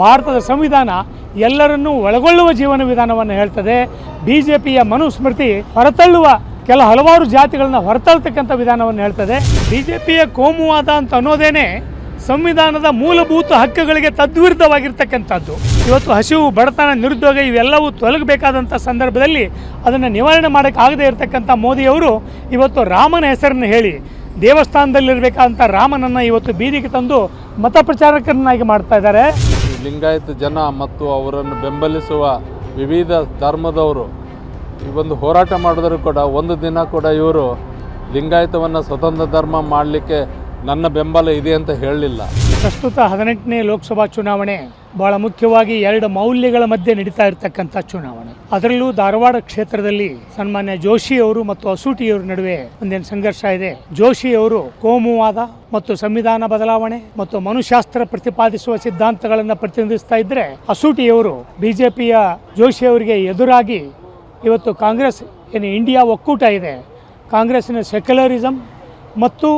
ಭಾರತದ ಸಂವಿಧಾನ ಎಲ್ಲರನ್ನೂ ಒಳಗೊಳ್ಳುವ ಜೀವನ ವಿಧಾನವನ್ನು ಹೇಳ್ತದೆ. ಬಿ ಜೆ ಪಿಯ ಮನುಸ್ಮೃತಿ ಹೊರತಳ್ಳುವ ಕೆಲ ಹಲವಾರು ಜಾತಿಗಳನ್ನ ಹೊರತಳ್ತಕ್ಕಂಥ ವಿಧಾನವನ್ನು ಹೇಳ್ತದೆ. ಬಿ ಜೆ ಪಿಯ ಕೋಮುವಾದ ಅಂತ ಅನ್ನೋದೇನೆ ಸಂವಿಧಾನದ ಮೂಲಭೂತ ಹಕ್ಕುಗಳಿಗೆ ತದ್ವಿರುದ್ಧವಾಗಿರ್ತಕ್ಕಂಥದ್ದು. ಇವತ್ತು ಹಸಿವು, ಬಡತನ, ನಿರುದ್ಯೋಗ ಇವೆಲ್ಲವೂ ತೊಲಗಬೇಕಾದಂಥ ಸಂದರ್ಭದಲ್ಲಿ ಅದನ್ನು ನಿವಾರಣೆ ಮಾಡೋಕ್ಕಾಗದೇ ಇರತಕ್ಕಂಥ ಮೋದಿಯವರು ಇವತ್ತು ರಾಮನ ಹೆಸರನ್ನು ಹೇಳಿ, ದೇವಸ್ಥಾನದಲ್ಲಿರಬೇಕಾದಂಥ ರಾಮನನ್ನು ಇವತ್ತು ಬೀದಿಗೆ ತಂದು ಮತ ಪ್ರಚಾರಕರನ್ನಾಗಿ ಮಾಡ್ತಾ ಇದ್ದಾರೆ. ಲಿಂಗಾಯತ ಜನ ಮತ್ತು ಅವರನ್ನು ಬೆಂಬಲಿಸುವ ವಿವಿಧ ಧರ್ಮದವರು. ಈ ಒಂದು ಹೋರಾಟ ಮಾಡಿದ್ರು ಕೂಡ ಒಂದು ದಿನ ಕೂಡ ಇವರು ಲಿಂಗಾಯತವನ್ನು ಸ್ವತಂತ್ರ ಧರ್ಮ ಮಾಡಲಿಕ್ಕೆ ನನ್ನ ಬೆಂಬಲ ಇದೆ ಅಂತ ಹೇಳಲಿಲ್ಲ. ಪ್ರಸ್ತುತ ಹದಿನೆಂಟನೇ ಲೋಕಸಭಾ ಚುನಾವಣೆ ಬಹಳ ಮುಖ್ಯವಾಗಿ ಎರಡು ಮೌಲ್ಯಗಳ ಮಧ್ಯೆ ನಡೀತಾ ಇರತಕ್ಕಂಥ ಚುನಾವಣೆ. ಅದರಲ್ಲೂ ಧಾರವಾಡ ಕ್ಷೇತ್ರದಲ್ಲಿ ಸನ್ಮಾನ್ಯ ಜೋಶಿ ಅವರು ಮತ್ತು ಅಸೂಟಿಯವರ ನಡುವೆ ಒಂದೇನು ಸಂಘರ್ಷ ಇದೆ. ಜೋಶಿ ಅವರು ಕೋಮುವಾದ ಮತ್ತು ಸಂವಿಧಾನ ಬದಲಾವಣೆ ಮತ್ತು ಮನುಶಾಸ್ತ್ರ ಪ್ರತಿಪಾದಿಸುವ ಸಿದ್ಧಾಂತಗಳನ್ನು ಪ್ರತಿನಿಧಿಸ್ತಾ ಇದ್ರೆ ಅಸೂಟಿಯವರು ಬಿಜೆಪಿಯ ಜೋಶಿ ಅವರಿಗೆ ಎದುರಾಗಿ ಇವತ್ತು ಕಾಂಗ್ರೆಸ್ ಏನು ಇಂಡಿಯಾ ಒಕ್ಕೂಟ ಇದೆ. ಕಾಂಗ್ರೆಸ್ಸಿನ ಸೆಕ್ಯುಲರಿಸಮ್ ಮತ್ತು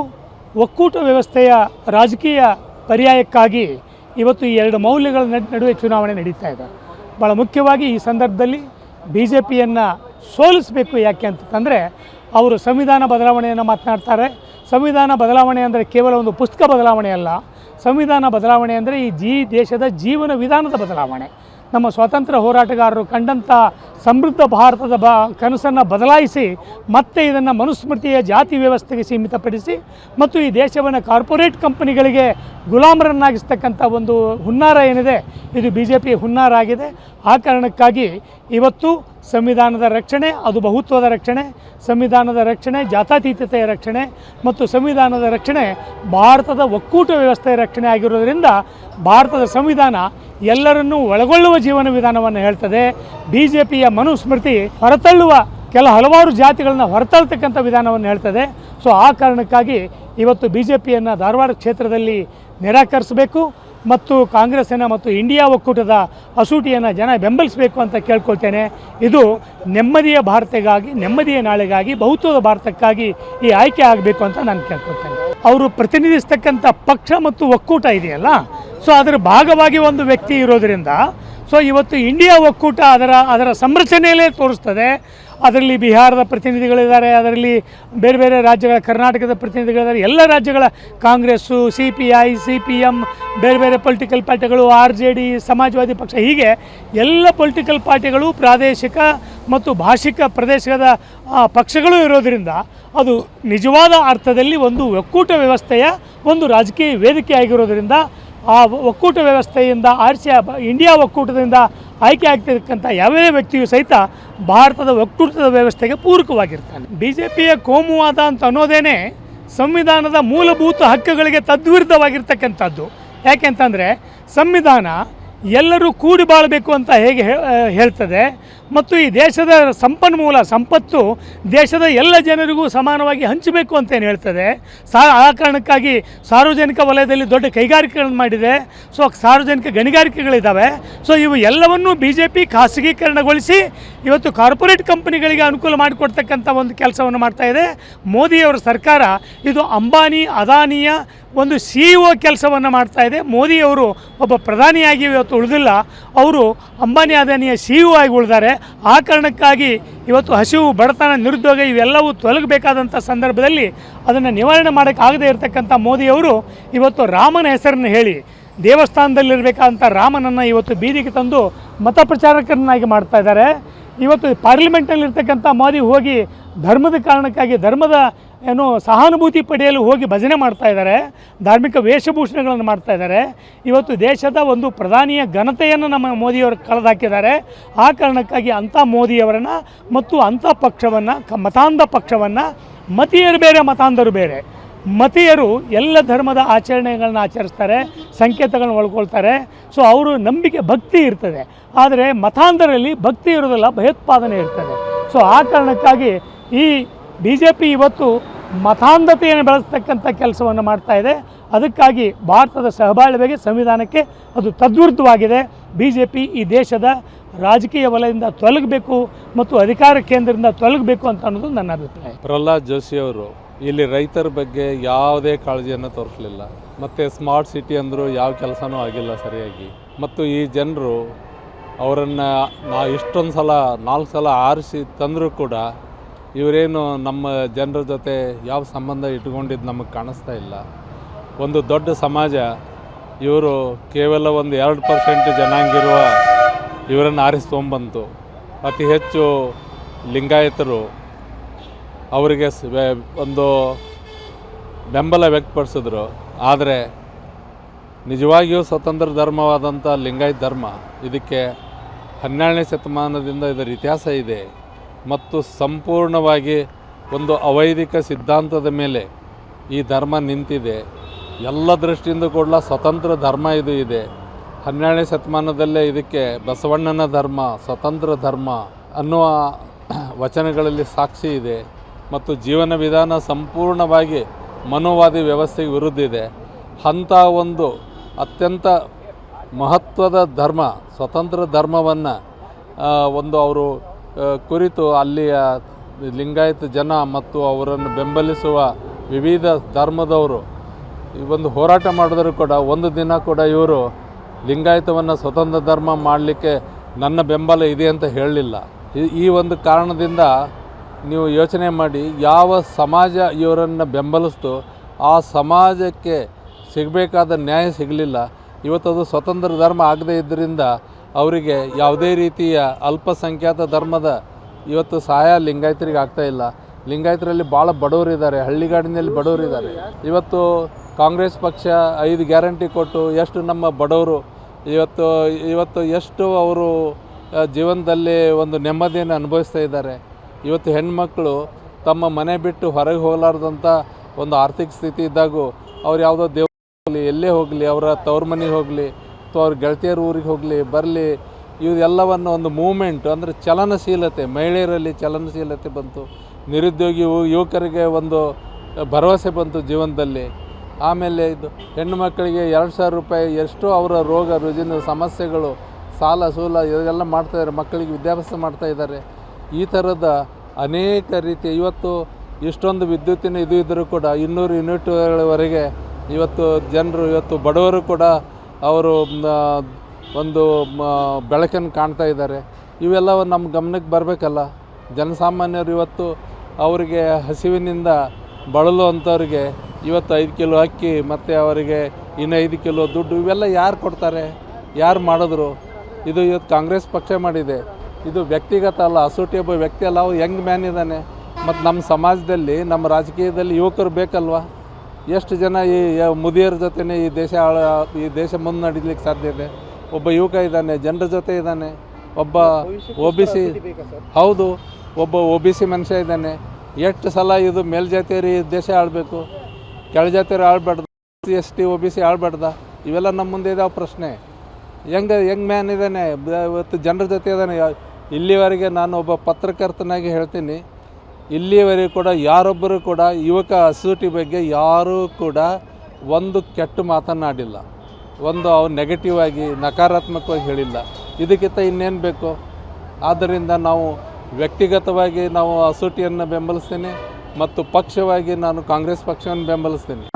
ಒಕ್ಕೂಟ ವ್ಯವಸ್ಥೆಯ ರಾಜಕೀಯ ಪರ್ಯಾಯಕ್ಕಾಗಿ ಇವತ್ತು ಈ ಎರಡು ಮೌಲ್ಯಗಳ ನಡುವೆ ಚುನಾವಣೆ ನಡೀತಾ ಇದೆ. ಭಾಳ ಮುಖ್ಯವಾಗಿ ಈ ಸಂದರ್ಭದಲ್ಲಿ ಬಿ ಜೆ ಪಿಯನ್ನು ಸೋಲಿಸಬೇಕು ಯಾಕೆ ಅಂತಂದರೆ ಅವರು ಸಂವಿಧಾನ ಬದಲಾವಣೆಯನ್ನು ಮಾತನಾಡ್ತಾರೆ. ಸಂವಿಧಾನ ಬದಲಾವಣೆ ಅಂದರೆ ಕೇವಲ ಒಂದು ಪುಸ್ತಕ ಬದಲಾವಣೆ ಅಲ್ಲ. ಸಂವಿಧಾನ ಬದಲಾವಣೆ ಅಂದರೆ ಈ ಜೀ, ದೇಶದ ಜೀವನ ವಿಧಾನದ ಬದಲಾವಣೆ. ನಮ್ಮ ಸ್ವಾತಂತ್ರ್ಯ ಹೋರಾಟಗಾರರು ಕಂಡಂಥ ಸಮೃದ್ಧ ಭಾರತದ ಬ ಕನಸನ್ನು ಬದಲಾಯಿಸಿ ಮತ್ತೆ ಇದನ್ನು ಮನುಸ್ಮೃತಿಯ ಜಾತಿ ವ್ಯವಸ್ಥೆಗೆ ಸೀಮಿತಪಡಿಸಿ ಮತ್ತು ಈ ದೇಶವನ್ನು ಕಾರ್ಪೊರೇಟ್ ಕಂಪನಿಗಳಿಗೆ ಗುಲಾಮರನ್ನಾಗಿಸ್ತಕ್ಕಂಥ ಒಂದು ಹುನ್ನಾರ ಏನಿದೆ, ಇದು ಬಿ ಜೆ ಪಿ ಹುನ್ನಾರ ಆಗಿದೆ. ಆ ಕಾರಣಕ್ಕಾಗಿ ಇವತ್ತು ಸಂವಿಧಾನದ ರಕ್ಷಣೆ, ಅದು ಬಹುತ್ವದ ರಕ್ಷಣೆ, ಸಂವಿಧಾನದ ರಕ್ಷಣೆ, ಜಾತಾತೀತತೆಯ ರಕ್ಷಣೆ ಮತ್ತು ಸಂವಿಧಾನದ ರಕ್ಷಣೆ ಭಾರತದ ಒಕ್ಕೂಟ ವ್ಯವಸ್ಥೆಯ ರಕ್ಷಣೆ ಆಗಿರೋದರಿಂದ ಭಾರತದ ಸಂವಿಧಾನ ಎಲ್ಲರನ್ನೂ ಒಳಗೊಳ್ಳುವ ಜೀವನ ವಿಧಾನವನ್ನು ಹೇಳ್ತದೆ. ಬಿ ಜೆ ಪಿಯ ಮನುಸ್ಮೃತಿ ಹೊರತಳ್ಳುವ ಕೆಲ ಹಲವಾರು ಜಾತಿಗಳನ್ನು ಹೊರತಳ್ತಕ್ಕಂಥ ವಿಧಾನವನ್ನು ಹೇಳ್ತದೆ. ಸೊ, ಆ ಕಾರಣಕ್ಕಾಗಿ ಇವತ್ತು ಬಿ ಜೆ ಪಿಯನ್ನು ಧಾರವಾಡ ಕ್ಷೇತ್ರದಲ್ಲಿ ನಿರಾಕರಿಸಬೇಕು. ಮತ್ತು ಕಾಂಗ್ರೆಸ್ಸಿನ ಮತ್ತು ಇಂಡಿಯಾ ಒಕ್ಕೂಟದ ಹಸೂಟಿಯನ್ನು ಜನ ಬೆಂಬಲಿಸಬೇಕು ಅಂತ ಕೇಳ್ಕೊಳ್ತೇನೆ. ಇದು ನೆಮ್ಮದಿಯ ಭಾರತಗಾಗಿ, ನೆಮ್ಮದಿಯ ನಾಳೆಗಾಗಿ ಬಹುತ್ವದ ಭಾರತಕ್ಕಾಗಿ ಈ ಆಯ್ಕೆ ಆಗಬೇಕು ಅಂತ ನಾನು ಕೇಳ್ಕೊಳ್ತೇನೆ. ಅವರು ಪ್ರತಿನಿಧಿಸ್ತಕ್ಕಂಥ ಪಕ್ಷ ಮತ್ತು ಒಕ್ಕೂಟ ಇದೆಯಲ್ಲ, ಸೊ ಅದರ ಭಾಗವಾಗಿ ಒಂದು ವ್ಯಕ್ತಿ ಇರೋದರಿಂದ, ಸೊ ಇವತ್ತು ಇಂಡಿಯಾ ಒಕ್ಕೂಟ ಅದರ ಅದರ ಸಂರಚನೆಯಲ್ಲೇ ತೋರಿಸ್ತದೆ. ಅದರಲ್ಲಿ ಬಿಹಾರದ ಪ್ರತಿನಿಧಿಗಳಿದ್ದಾರೆ, ಅದರಲ್ಲಿ ಬೇರೆ ಬೇರೆ ರಾಜ್ಯಗಳ, ಕರ್ನಾಟಕದ ಪ್ರತಿನಿಧಿಗಳಿದ್ದಾರೆ. ಎಲ್ಲ ರಾಜ್ಯಗಳ Congress C P I C P M ಬೇರೆ ಬೇರೆ ಪೊಲಿಟಿಕಲ್ ಪಾರ್ಟಿಗಳು ಆರ್ ಜೆ ಡಿ ಸಮಾಜವಾದಿ ಪಕ್ಷ, ಹೀಗೆ ಎಲ್ಲ ಪೊಲಿಟಿಕಲ್ ಪಾರ್ಟಿಗಳು ಪ್ರಾದೇಶಿಕ ಮತ್ತು ಭಾಷಿಕ ಪ್ರದೇಶದ ಪಕ್ಷಗಳು ಇರೋದರಿಂದ ಅದು ನಿಜವಾದ ಅರ್ಥದಲ್ಲಿ ಒಂದು ಒಕ್ಕೂಟ ವ್ಯವಸ್ಥೆಯ ಒಂದು ರಾಜಕೀಯ ವೇದಿಕೆ ಆಗಿರೋದರಿಂದ ಆ ಒಕ್ಕೂಟ ವ್ಯವಸ್ಥೆಯಿಂದ ಆರಿಸಿ ಆ ಬ- ಇಂಡಿಯಾ ಒಕ್ಕೂಟದಿಂದ ಆಯ್ಕೆ ಆಗ್ತಿರ್ತಕ್ಕಂಥ ಯಾವುದೇ ವ್ಯಕ್ತಿಯು ಸಹಿತ ಭಾರತದ ಒಕ್ಕೂಟದ ವ್ಯವಸ್ಥೆಗೆ ಪೂರಕವಾಗಿರ್ತಾನೆ. ಬಿ ಜೆ ಪಿಯ ಕೋಮುವಾದ ಅಂತ ಅನ್ನೋದೇನೆ ಸಂವಿಧಾನದ ಮೂಲಭೂತ ಹಕ್ಕುಗಳಿಗೆ ತದ್ವಿರುದ್ಧವಾಗಿರ್ತಕ್ಕಂಥದ್ದು. ಯಾಕೆಂತಂದರೆ ಸಂವಿಧಾನ ಎಲ್ಲರೂ ಕೂಡಿ ಬಾಳಬೇಕು ಅಂತ ಹೇಗೆ ಹೇಳ್ತದೆ. ಮತ್ತು ಈ ದೇಶದ ಸಂಪನ್ಮೂಲ, ಸಂಪತ್ತು ದೇಶದ ಎಲ್ಲ ಜನರಿಗೂ ಸಮಾನವಾಗಿ ಹಂಚಬೇಕು ಅಂತ ಏನು ಹೇಳ್ತದೆ. ಸಾ, ಆ ಕಾರಣಕ್ಕಾಗಿ ಸಾರ್ವಜನಿಕ ವಲಯದಲ್ಲಿ ದೊಡ್ಡ ಕೈಗಾರಿಕೆಗಳನ್ನು ಮಾಡಿದೆ. ಸೊ, ಸಾರ್ವಜನಿಕ ಗಣಿಗಾರಿಕೆಗಳಿದ್ದಾವೆ. ಸೊ, ಇವು ಎಲ್ಲವನ್ನೂ ಬಿ ಜೆ ಪಿ ಖಾಸಗೀಕರಣಗೊಳಿಸಿ ಇವತ್ತು ಕಾರ್ಪೊರೇಟ್ ಕಂಪನಿಗಳಿಗೆ ಅನುಕೂಲ ಮಾಡಿಕೊಡ್ತಕ್ಕಂಥ ಒಂದು ಕೆಲಸವನ್ನು ಮಾಡ್ತಾ ಇದೆ. ಮೋದಿಯವರ ಸರ್ಕಾರ ಇದು ಅಂಬಾನಿ, ಅದಾನಿಯ ಒಂದು ಸಿ ಇ ಒ ಕೆಲಸವನ್ನು ಮಾಡ್ತಾ ಇದೆ. ಮೋದಿಯವರು ಒಬ್ಬ ಪ್ರಧಾನಿಯಾಗಿ ಇವತ್ತು ಉಳಿದಿಲ್ಲ. ಅವರು ಅಂಬಾನಿ ಅದಾನಿಯ ಸಿ ಇ ಆಗಿ ಉಳಿದಾರೆ. ಆ ಕಾರಣಕ್ಕಾಗಿ ಇವತ್ತು ಹಸಿವು, ಬಡತನ, ನಿರುದ್ಯೋಗ ಇವೆಲ್ಲವೂ ತೊಲಗಬೇಕಾದಂಥ ಸಂದರ್ಭದಲ್ಲಿ ಅದನ್ನು ನಿವಾರಣೆ ಮಾಡೋಕ್ಕಾಗದೇ ಇರತಕ್ಕಂಥ ಮೋದಿಯವರು ಇವತ್ತು ರಾಮನ ಹೆಸರನ್ನು ಹೇಳಿ ದೇವಸ್ಥಾನದಲ್ಲಿರಬೇಕಾದಂಥ ರಾಮನನ್ನು ಇವತ್ತು ಬೀದಿಗೆ ತಂದು ಮತ ಪ್ರಚಾರಕರನ್ನಾಗಿ ಮಾಡ್ತಾ ಇದ್ದಾರೆ. ಇವತ್ತು ಪಾರ್ಲಿಮೆಂಟ್ನಲ್ಲಿರ್ತಕ್ಕಂಥ ಮೋದಿ ಹೋಗಿ ಧರ್ಮದ ಕಾರಣಕ್ಕಾಗಿ, ಧರ್ಮದ ಏನು ಸಹಾನುಭೂತಿ ಪಡೆಯಲು ಹೋಗಿ ಭಜನೆ ಮಾಡ್ತಾ ಇದ್ದಾರೆ, ಧಾರ್ಮಿಕ ವೇಷಭೂಷಣಗಳನ್ನು ಮಾಡ್ತಾ ಇದ್ದಾರೆ. ಇವತ್ತು ದೇಶದ ಒಂದು ಪ್ರಧಾನಿಯ ಘನತೆಯನ್ನು ನಮ್ಮ ಮೋದಿಯವರು ಕಳೆದಾಕಿದ್ದಾರೆ. ಆ ಕಾರಣಕ್ಕಾಗಿ ಅಂಥ ಮೋದಿಯವರನ್ನು ಮತ್ತು ಅಂಥ ಪಕ್ಷವನ್ನು, ಕ ಮತಾಂಧ ಪಕ್ಷವನ್ನು ಮತೀಯರು ಬೇರೆ, ಮತಾಂಧರು ಬೇರೆ. ಮತೀಯರು ಎಲ್ಲ ಧರ್ಮದ ಆಚರಣೆಗಳನ್ನ ಆಚರಿಸ್ತಾರೆ, ಸಂಕೇತಗಳನ್ನ ಒಳ್ಕೊಳ್ತಾರೆ ಸೊ, ಅವರು ನಂಬಿಕೆ, ಭಕ್ತಿ ಇರ್ತದೆ. ಆದರೆ ಮತಾಂಧರಲ್ಲಿ ಭಕ್ತಿ ಇರೋದಿಲ್ಲ ಭಯೋತ್ಪಾದನೆ ಇರ್ತದೆ. ಸೊ, ಆ ಕಾರಣಕ್ಕಾಗಿ ಈ ಬಿ ಜೆ ಪಿ ಇವತ್ತು ಮತಾಂಧತೆಯನ್ನು ಬೆಳೆಸ್ತಕ್ಕಂಥ ಕೆಲಸವನ್ನು ಮಾಡ್ತಾ ಇದೆ. ಅದಕ್ಕಾಗಿ ಭಾರತದ ಸಹಬಾಳ್ವೆಗೆ ಸಂವಿಧಾನಕ್ಕೆ ಅದು ತದ್ವಿರುದ್ಧವಾಗಿದೆ. ಬಿ ಜೆ ಪಿ ಈ ದೇಶದ ರಾಜಕೀಯ ವಲಯದಿಂದ ತೊಲಗಬೇಕು ಮತ್ತು ಅಧಿಕಾರ ಕೇಂದ್ರದಿಂದ ತೊಲಗಬೇಕು ಅಂತ ಅನ್ನೋದು ನನ್ನ ಅಭಿಪ್ರಾಯ. ಪ್ರಹ್ಲಾದ್ ಜೋಶಿ ಅವರು, ಇಲ್ಲಿ ರೈತರ ಬಗ್ಗೆ ಯಾವುದೇ ಕಾಳಜಿಯನ್ನು ತೋರಿಸಲಿಲ್ಲ. ಮತ್ತು ಸ್ಮಾರ್ಟ್ ಸಿಟಿ ಅಂದರೂ ಯಾವ ಕೆಲಸನೂ ಆಗಿಲ್ಲ ಸರಿಯಾಗಿ. ಮತ್ತು ಈ ಜನರು ಅವರನ್ನು ನಾ ಇಷ್ಟೊಂದು ಸಲ ನಾಲ್ಕು ಸಲ ಆರಿಸಿ ತಂದರೂ ಕೂಡ ಇವರೇನು ನಮ್ಮ ಜನರ ಜೊತೆ ಯಾವ ಸಂಬಂಧ ಇಟ್ಕೊಂಡಿದ್ದು ನಮಗೆ ಕಾಣಿಸ್ತಾ ಇಲ್ಲ. ಒಂದು ದೊಡ್ಡ ಸಮಾಜ, ಇವರು ಕೇವಲ ಒಂದು ಎರಡು ಪರ್ಸೆಂಟ್ ಜನಾಂಗಿರುವ ಇವರನ್ನು ಆರಿಸ್ಕೊಂಬಂತು ಅತಿ ಹೆಚ್ಚು ಲಿಂಗಾಯತರು ಅವರಿಗೆ ಒಂದು ಬೆಂಬಲ ವ್ಯಕ್ತಪಡಿಸಿದ್ರು. ಆದರೆ ನಿಜವಾಗಿಯೂ ಸ್ವತಂತ್ರ ಧರ್ಮವಾದಂಥ ಲಿಂಗಾಯತ ಧರ್ಮ ಇದಕ್ಕೆ ಹನ್ನೆರಡನೇ ಶತಮಾನದಿಂದ ಇದರ ಇತಿಹಾಸ ಇದೆ. ಮತ್ತು ಸಂಪೂರ್ಣವಾಗಿ ಒಂದು ಅವೈದಿಕ ಸಿದ್ಧಾಂತದ ಮೇಲೆ ಈ ಧರ್ಮ ನಿಂತಿದೆ. ಎಲ್ಲ ದೃಷ್ಟಿಯಿಂದ ಕೂಡ ಸ್ವತಂತ್ರ ಧರ್ಮ ಇದು ಇದೆ. ಹನ್ನೆರಡನೇ ಶತಮಾನದಲ್ಲೇ ಇದಕ್ಕೆ ಬಸವಣ್ಣನ ಧರ್ಮ, ಸ್ವತಂತ್ರ ಧರ್ಮ ಅನ್ನುವ ವಚನಗಳಲ್ಲಿ ಸಾಕ್ಷಿ ಇದೆ. ಮತ್ತು ಜೀವನ ವಿಧಾನ ಸಂಪೂರ್ಣವಾಗಿ ಮನೋವಾದಿ ವ್ಯವಸ್ಥೆಗೆ ವಿರುದ್ಧ ಇದೆ. ಅಂಥ ಒಂದು ಅತ್ಯಂತ ಮಹತ್ವದ ಧರ್ಮ, ಸ್ವತಂತ್ರ ಧರ್ಮವನ್ನು ಒಂದು ಅವರು ಕುರಿತು ಅಲ್ಲಿಯ ಲಿಂಗಾಯತ ಜನ ಮತ್ತು ಅವರನ್ನು ಬೆಂಬಲಿಸುವ ವಿವಿಧ ಧರ್ಮದವರು ಈ ಒಂದು ಹೋರಾಟ ಮಾಡಿದ್ರು ಕೂಡ ಒಂದು ದಿನ ಕೂಡ ಇವರು ಲಿಂಗಾಯತವನ್ನು ಸ್ವತಂತ್ರ ಧರ್ಮ ಮಾಡಲಿಕ್ಕೆ ನನ್ನ ಬೆಂಬಲ ಇದೆ ಅಂತ ಹೇಳಲಿಲ್ಲ. ಈ- ಒಂದು ಕಾರಣದಿಂದ ನೀವು ಯೋಚನೆ ಮಾಡಿ ಯಾವ ಸಮಾಜ ಇವರನ್ನು ಬೆಂಬಲಿಸ್ತು, ಆ ಸಮಾಜಕ್ಕೆ ಸಿಗಬೇಕಾದ ನ್ಯಾಯ ಸಿಗಲಿಲ್ಲ. ಇವತ್ತದು ಸ್ವತಂತ್ರ ಧರ್ಮ ಆಗದೇ ಇದ್ದರಿಂದ ಅವರಿಗೆ ಯಾವುದೇ ರೀತಿಯ ಅಲ್ಪಸಂಖ್ಯಾತ ಧರ್ಮದ ಇವತ್ತು ಸಹಾಯ ಲಿಂಗಾಯತರಿಗೆ ಆಗ್ತಾ ಇಲ್ಲ. ಲಿಂಗಾಯತರಲ್ಲಿ ಭಾಳ ಬಡವರಿದ್ದಾರೆ, ಹಳ್ಳಿಗಾಡಿನಲ್ಲಿ ಬಡವರಿದ್ದಾರೆ. ಇವತ್ತು ಕಾಂಗ್ರೆಸ್ ಪಕ್ಷ ಐದು ಗ್ಯಾರಂಟಿ ಕೊಟ್ಟು ಎಷ್ಟು ನಮ್ಮ ಬಡವರು, ಇವತ್ತು ಇವತ್ತು ಎಷ್ಟು ಅವರು ಜೀವನದಲ್ಲಿ ಒಂದು ನೆಮ್ಮದಿಯನ್ನು ಅನುಭವಿಸ್ತಾ ಇದ್ದಾರೆ. ಇವತ್ತು ಹೆಣ್ಮಕ್ಳು ತಮ್ಮ ಮನೆ ಬಿಟ್ಟು ಹೊರಗೆ ಹೋಗಲಾರ್ದಂಥ ಒಂದು ಆರ್ಥಿಕ ಸ್ಥಿತಿ ಇದ್ದಾಗೂ ಅವ್ರು ಯಾವುದೋ ದೇವ ಹೋಗಲಿ, ಎಲ್ಲೇ ಹೋಗಲಿ, ಅವರ ತವ್ರ ಮನೆಗೆ ಹೋಗಲಿ ಅಥವಾ ಅವ್ರ ಗೆಳತಿಯರ ಊರಿಗೆ ಹೋಗಲಿ, ಬರಲಿ ಇವೆಲ್ಲವನ್ನು ಒಂದು ಮೂಮೆಂಟ್, ಅಂದರೆ ಚಲನಶೀಲತೆ, ಮಹಿಳೆಯರಲ್ಲಿ ಚಲನಶೀಲತೆ ಬಂತು. ನಿರುದ್ಯೋಗಿ ಯುವಕರಿಗೆ ಒಂದು ಭರವಸೆ ಬಂತು ಜೀವನದಲ್ಲಿ. ಆಮೇಲೆ ಇದು ಹೆಣ್ಣು ಮಕ್ಕಳಿಗೆ ಎರಡು ಸಾವಿರ ರೂಪಾಯಿ ಎಷ್ಟು ಅವರ ರೋಗ, ರುಜಿನ ಸಮಸ್ಯೆಗಳು, ಸಾಲ ಸೂಲ ಇದೆಲ್ಲ ಮಾಡ್ತಾ ಇದ್ದಾರೆ, ಮಕ್ಕಳಿಗೆ ವಿದ್ಯಾಭ್ಯಾಸ ಮಾಡ್ತಾ ಇದ್ದಾರೆ. ಈ ಥರದ ಅನೇಕ ರೀತಿಯ ಇವತ್ತು ಇಷ್ಟೊಂದು ವಿದ್ಯುತ್ತಿನ ಇದು ಇದ್ದರೂ ಕೂಡ ಇನ್ನೂರು ಯೂನಿಟ್ಗಳವರೆಗೆ ಇವತ್ತು ಜನರು, ಇವತ್ತು ಬಡವರು ಕೂಡ ಅವರು ಒಂದು ಬೆಳಕನ್ನು ಕಾಣ್ತಾ ಇದ್ದಾರೆ. ಇವೆಲ್ಲ ನಮ್ಮ ಗಮನಕ್ಕೆ ಬರಬೇಕಲ್ಲ. ಜನಸಾಮಾನ್ಯರು ಇವತ್ತು ಅವರಿಗೆ ಹಸಿವಿನಿಂದ ಬಳಲು ಅಂಥವ್ರಿಗೆ ಇವತ್ತು ಐದು ಕಿಲೋ ಅಕ್ಕಿ, ಮತ್ತು ಅವರಿಗೆ ಇನ್ನು ಐದು ಕಿಲೋ ದುಡ್ಡು, ಇವೆಲ್ಲ ಯಾರು ಕೊಡ್ತಾರೆ? ಯಾರು ಮಾಡಿದ್ರು? ಇದು ಇವತ್ತು ಕಾಂಗ್ರೆಸ್ ಪಕ್ಷ ಮಾಡಿದೆ. ಇದು ವ್ಯಕ್ತಿಗತ ಅಲ್ಲ ಹಸೂಟಿ ಒಬ್ಬ ವ್ಯಕ್ತಿ ಅಲ್ಲ ಅವ್ರು ಯಂಗ್ ಮ್ಯಾನ್ ಇದ್ದಾನೆ. ಮತ್ತು ನಮ್ಮ ಸಮಾಜದಲ್ಲಿ, ನಮ್ಮ ರಾಜಕೀಯದಲ್ಲಿ ಯುವಕರು ಬೇಕಲ್ವಾ? ಎಷ್ಟು ಜನ ಈ ಮುದಿಯರ ಜೊತೆನೇ ಈ ದೇಶ ಆಳ, ಈ ದೇಶ ಮುನ್ನಡಿಲಿಕ್ಕೆ ಸಾಧ್ಯ ಇದೆ? ಒಬ್ಬ ಯುವಕ ಇದ್ದಾನೆ, ಜನರ ಜೊತೆ ಇದ್ದಾನೆ, ಒಬ್ಬ ಒ ಬಿ ಸಿ ಹೌದು, ಒಬ್ಬ ಒ ಬಿ ಸಿ ಮನುಷ್ಯ ಇದ್ದಾನೆ. ಎಷ್ಟು ಸಲ ಇದು ಮೇಲ್ಜಾತಿಯರು ಈ ದೇಶ ಆಳಬೇಕು? ಕೆಳಜಾತಿಯರು ಆಳ್ಬಾರ್ದು, S T, O B C ಆಳ್ಬಾರ್ದ? ಇವೆಲ್ಲ ನಮ್ಮ ಮುಂದೆ ಇದಾವ ಪ್ರಶ್ನೆ. ಹೆಂಗೆ, ಹೆಂಗ್ ಮ್ಯಾನ್ ಇದ್ದಾನೆ? ಇವತ್ತು ಜನರ ಜೊತೆ ಇದ್ದಾನೆ. ಇಲ್ಲಿವರೆಗೆ ನಾನು ಒಬ್ಬ ಪತ್ರಕರ್ತನಾಗಿ ಹೇಳ್ತೀನಿ. ಇಲ್ಲಿವರೆಗೂ ಕೂಡ, ಯಾರೊಬ್ಬರು ಕೂಡ ಯುವಕ ಅಸೂಟಿ ಬಗ್ಗೆ ಯಾರೂ ಕೂಡ ಒಂದು ಕೆಟ್ಟ ಮಾತನ್ನಾಡಿಲ್ಲ. ಒಂದು ಅವ್ರು ನೆಗೆಟಿವ್ ಆಗಿ, ನಕಾರಾತ್ಮಕವಾಗಿ ಹೇಳಿಲ್ಲ. ಇದಕ್ಕಿಂತ ಇನ್ನೇನು ಬೇಕು? ಆದ್ದರಿಂದ ನಾವು ವ್ಯಕ್ತಿಗತವಾಗಿ ನಾವು ಅಸೂಟಿಯನ್ನು ಬೆಂಬಲಿಸ್ತೇನೆ ಮತ್ತು ಪಕ್ಷವಾಗಿ ನಾನು ಕಾಂಗ್ರೆಸ್ ಪಕ್ಷವನ್ನು ಬೆಂಬಲಿಸ್ತೀನಿ.